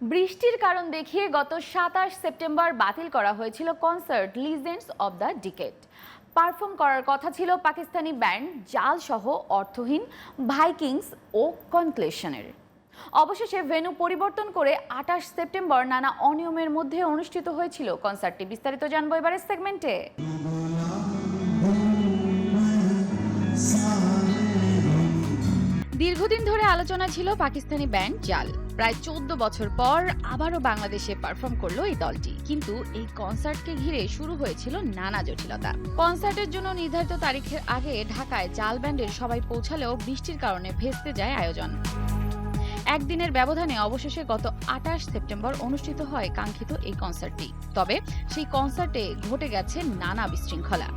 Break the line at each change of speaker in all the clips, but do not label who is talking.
বৃষ্টির কারণ দেখিয়ে গত সাতাশ সেপ্টেম্বর বাতিল করা হয়েছিল concert legends of the decade perform করার কথা ছিল পাকিস্তানি ব্যান্ড জাল সহ অর্থহীন ভাইকিংস ও কনক্লেশনের অবশেষে ভেন্যু পরিবর্তন করে আঠাশ সেপ্টেম্বর নানা অনিয়মের মধ্যে অনুষ্ঠিত হয়েছিল কনসার্টটি বিস্তারিত জানব এবারের সেগমেন্টে দীর্ঘদিন ধরে আলোচনা ছিল পাকিস্তানি ব্যান্ড জাল। প্রায় চোদ্দ বছর পর আবারও বাংলাদেশে পারফর্ম করল এই দলটি। কিন্তু এই কনসার্টকে ঘিরে শুরু হয়েছিল নানা জটিলতা। কনসার্টের জন্য নির্ধারিত তারিখের আগে ঢাকায় জাল ব্যান্ডের সবাই পৌঁছালেও বৃষ্টির কারণে ভেস্তে যায় আয়োজন। একদিনের ব্যবধানে অবশেষে গত আঠাশ সেপ্টেম্বর অনুষ্ঠিত হয় কাঙ্ক্ষিত এই কনসার্টটি। তবে সেই কনসার্টে ঘটে গেছে নানা বিশৃঙ্খলা।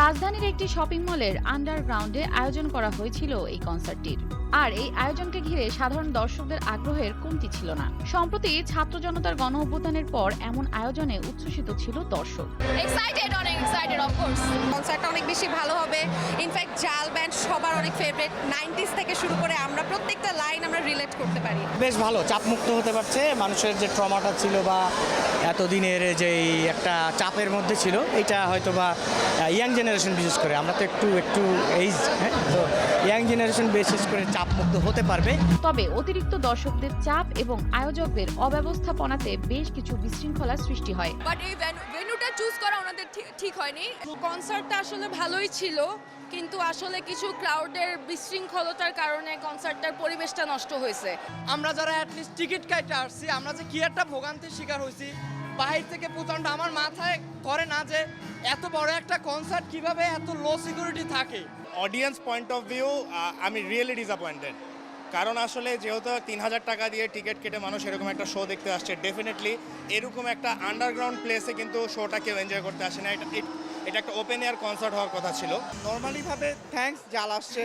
রাজধানীর একটি শপিং মলের আন্ডারগ্রাউন্ডে আয়োজন করা হয়েছিল এই কনসার্টটির। আর এই আয়োজনকে ঘিরে সাধারণ দর্শকদের আগ্রহের কমতি ছিল না। সম্প্রতি ছাত্র জনতার গণ অভ্যুত্থানের পর এমন আয়োজনে উচ্ছ্বসিত ছিল দর্শক।
এক্সাইটেড অনেক এক্সাইটেড অফ কোর্স
কনসার্টটা অনেক বেশি ভালো হবে। ইনফ্যাক্ট সবার অনেক ফেভারিট নাইনটিস থেকে শুরু করে আমরা প্রত্যেকটা লাইন আমরা রিলেট করতে পারি।
বেশ ভালো চাপমুক্ত হতে পারছে। মানুষের যে ট্রমাটা ছিল বা এতদিনের যে একটা চাপের মধ্যে ছিল এটা হয়তো বা ইয়াং জেনারেশন বিশেষ করে আমরা তো একটু একটু এইজ হ্যাঁ? তো ইয়াং জেনারেশন বিশেষ করে চাপমুক্ত হতে পারবে।
তবে অতিরিক্ত দর্শকদের চাপ এবং আয়োজকদের অব্যবস্থাপনাতে বেশ কিছু বিশৃঙ্খলার সৃষ্টি হয়।
বাট এই ভেন্যুটা চুজ করা ওনাদের ঠিক- ঠিক হয়নি।
কনসার্টটা আসলে ভালোই ছিল কিন্তু আসলে কিছু ক্রাউডের বিশৃঙ্খলতার কারণে কনসার্টটার পরিবেশটা নষ্ট হয়েছে।
আমরা যারা অ্যাটলিস্ট টিকিট কাটতে আসছি আমরা যে কি একটা ভোগান্তির শিকার হয়েছি বাহির থেকে প্রচণ্ড আমার মাথায় করে না যে এত বড় একটা কনসার্ট কীভাবে এত লো সিকিউরিটি থাকে।
অডিয়েন্স পয়েন্ট অফ ভিউ আমি রিয়েলি ডিসঅ্যাপয়েন্টেড কারণ আসলে যেহেতু তিন হাজার টাকা দিয়ে টিকিট কেটে মানুষ এরকম একটা শো দেখতে আসছে ডেফিনেটলি এরকম একটা আন্ডারগ্রাউন্ড প্লেসে কিন্তু শোটা কেউ এনজয় করতে আসে না। এটা এটা একটা ওপেন এয়ার কনসার্ট হওয়ার কথা ছিল।
নর্মালিভাবে থ্যাঙ্কস জাল আসছে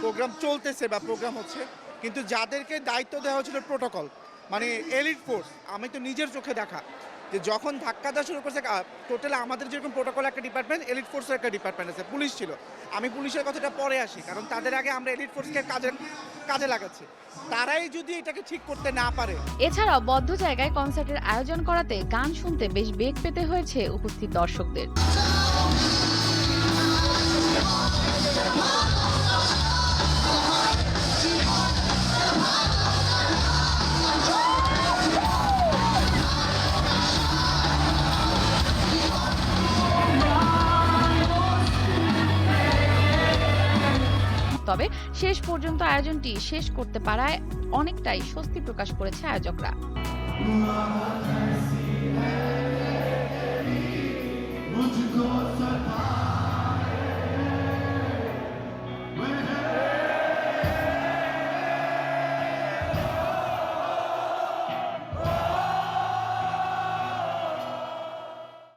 প্রোগ্রাম চলতেছে বা প্রোগ্রাম হচ্ছে, কিন্তু যাদেরকে দায়িত্ব দেওয়া হয়েছিল প্রোটোকল মানে এলিট ফোর্স আমি তো নিজের চোখে দেখা। যে যখন ধাক্কা দেওয়া শুরু করছে টোটাল আমাদের যেরকম প্রোটোকল একটা ডিপার্টমেন্ট এলিট ফোর্সের একটা ডিপার্টমেন্ট আছে, পুলিশ ছিল। আমি পুলিশের কথাটা পরে আসি, কারণ তাদের আগে আমরা এলিট ফোর্সকে কাজে কাজে লাগাচ্ছি। তারাই যদি এটাকে ঠিক করতে না পারে।
এছাড়াও বদ্ধ জায়গায় কনসার্টের আয়োজন করাতে গান শুনতে বেশ বেগ পেতে হয়েছে উপস্থিত দর্শকদের। তবে শেষ পর্যন্ত আয়োজনটি শেষ করতে পারায় অনেকটাই স্বস্তি প্রকাশ করেছে আয়োজকরা।